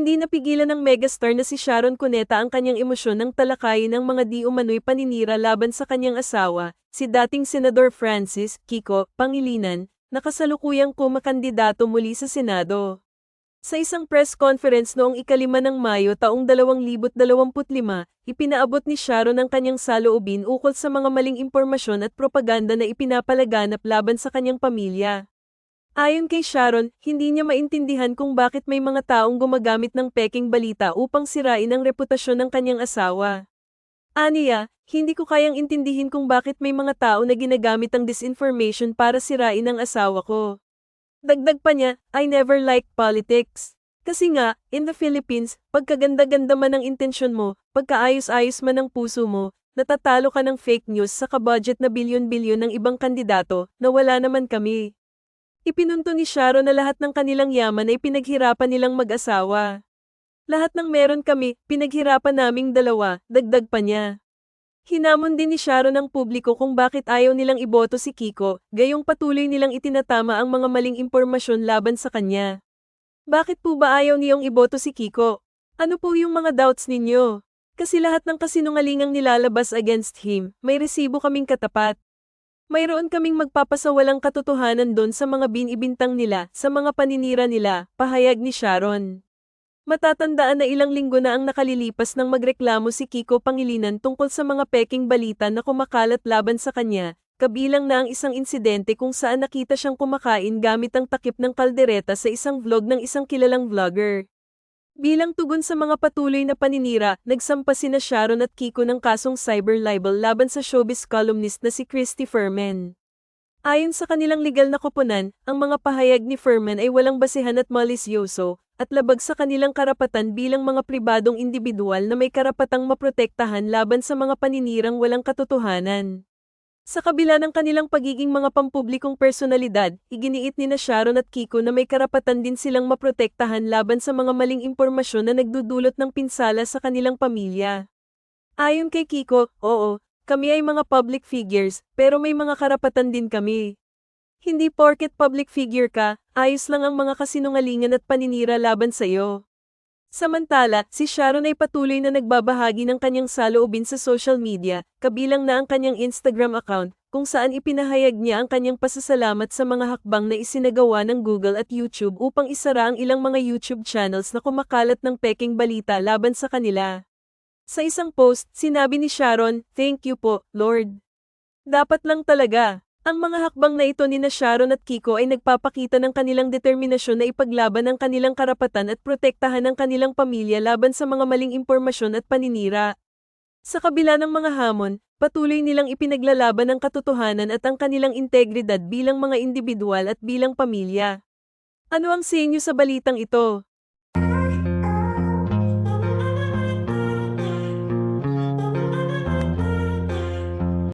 Hindi napigilan ng megastar na si Sharon Cuneta ang kanyang emosyon nang talakayin ng mga di umano'y paninira laban sa kanyang asawa, si dating Senador Francis Kiko Pangilinan, na kasalukuyang kumakandidato muli sa Senado. Sa isang press conference noong ikalima ng Mayo taong 2025, ipinaabot ni Sharon ang kanyang saloobin ukol sa mga maling impormasyon at propaganda na ipinapalaganap laban sa kanyang pamilya. Ayon kay Sharon, hindi niya maintindihan kung bakit may mga taong gumagamit ng peking balita upang sirain ang reputasyon ng kanyang asawa. Aniya, hindi ko kayang intindihin kung bakit may mga tao na ginagamit ang disinformation para sirain ang asawa ko. Dagdag pa niya, I never liked politics. Kasi nga, in the Philippines, pagkaganda-ganda man ang intensyon mo, pagkaayos-ayos man ang puso mo, natatalo ka ng fake news sa kabudget na bilyon-bilyon ng ibang kandidato na wala naman kami. Ipinunto ni Sharon na lahat ng kanilang yaman ay pinaghirapan nilang mag-asawa. Lahat ng meron kami, pinaghirapan naming dalawa, dagdag pa niya. Hinamon din ni Sharon ang publiko kung bakit ayaw nilang iboto si Kiko, gayong patuloy nilang itinatama ang mga maling impormasyon laban sa kanya. Bakit po ba ayaw niyong iboto si Kiko? Ano po yung mga doubts ninyo? Kasi lahat ng kasinungalingang nilalabas against him, may resibo kaming katapat. Mayroon kaming magpapasawalang katotohanan doon sa mga binibintang nila, sa mga paninira nila, pahayag ni Sharon. Matatandaan na ilang linggo na ang nakalilipas nang magreklamo si Kiko Pangilinan tungkol sa mga peking balita na kumakalat laban sa kanya, kabilang na ang isang insidente kung saan nakita siyang kumakain gamit ang takip ng kaldereta sa isang vlog ng isang kilalang vlogger. Bilang tugon sa mga patuloy na paninira, nagsampa sina Sharon at Kiko ng kasong cyber libel laban sa showbiz columnist na si Christy Furman. Ayon sa kanilang legal na koponan, ang mga pahayag ni Furman ay walang basehan at malisyoso, at labag sa kanilang karapatan bilang mga pribadong individual na may karapatang maprotektahan laban sa mga paninirang walang katotohanan. Sa kabila ng kanilang pagiging mga pampublikong personalidad, iginiit ni na Sharon at Kiko na may karapatan din silang maprotektahan laban sa mga maling impormasyon na nagdudulot ng pinsala sa kanilang pamilya. Ayon kay Kiko, oo, kami ay mga public figures, pero may mga karapatan din kami. Hindi porket public figure ka, ayos lang ang mga kasinungalingan at paninira laban sa iyo. Samantala, si Sharon ay patuloy na nagbabahagi ng kanyang saloobin sa social media, kabilang na ang kanyang Instagram account, kung saan ipinahayag niya ang kanyang pasasalamat sa mga hakbang na isinagawa ng Google at YouTube upang isara ang ilang mga YouTube channels na kumakalat ng peking balita laban sa kanila. Sa isang post, sinabi ni Sharon, Thank you po, Lord. Dapat lang talaga. Ang mga hakbang na ito ni Sharon at Kiko ay nagpapakita ng kanilang determinasyon na ipaglaban ang kanilang karapatan at protektahan ang kanilang pamilya laban sa mga maling impormasyon at paninira. Sa kabila ng mga hamon, patuloy nilang ipinaglalaban ang katotohanan at ang kanilang integridad bilang mga individual at bilang pamilya. Ano ang senyo sa balitang ito?